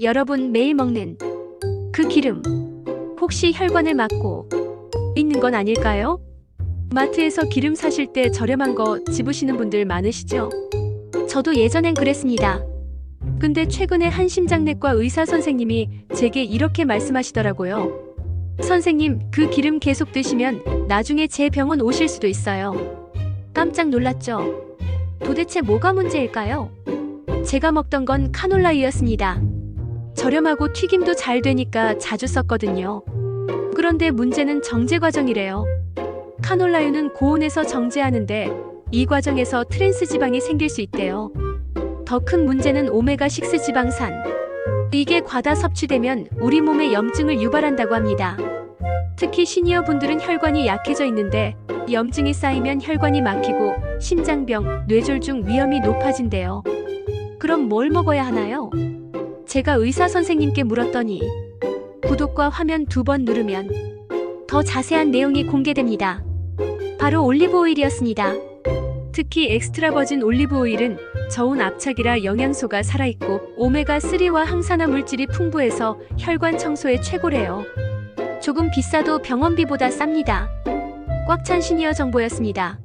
여러분 매일 먹는 그 기름 혹시 혈관을 막고 있는 건 아닐까요? 마트에서 기름 사실 때 저렴한 거 집으시는 분들 많으시죠? 저도 예전엔 그랬습니다. 근데 최근에 한 심장내과 의사 선생님이 제게 이렇게 말씀하시더라고요. 선생님, 그 기름 계속 드시면 나중에 제 병원 오실 수도 있어요. 깜짝 놀랐죠? 도대체 뭐가 문제일까요? 제가 먹던 건 카놀라유였습니다. 저렴하고 튀김도 잘 되니까 자주 썼거든요. 그런데 문제는 정제 과정이래요. 카놀라유는 고온에서 정제하는데 이 과정에서 트랜스 지방이 생길 수 있대요. 더 큰 문제는 오메가6 지방산. 이게 과다 섭취되면 우리 몸에 염증을 유발한다고 합니다. 특히 시니어 분들은 혈관이 약해져 있는데 염증이 쌓이면 혈관이 막히고 심장병, 뇌졸중 위험이 높아진대요. 그럼 뭘 먹어야 하나요? 제가 의사 선생님께 물었더니 구독과 화면 두 번 누르면 더 자세한 내용이 공개됩니다. 바로 올리브 오일이었습니다. 특히 엑스트라 버진 올리브 오일은 저온 압착이라 영양소가 살아있고 오메가3와 항산화 물질이 풍부해서 혈관 청소에 최고래요. 조금 비싸도 병원비보다 쌉니다. 꽉 찬 시니어 정보였습니다.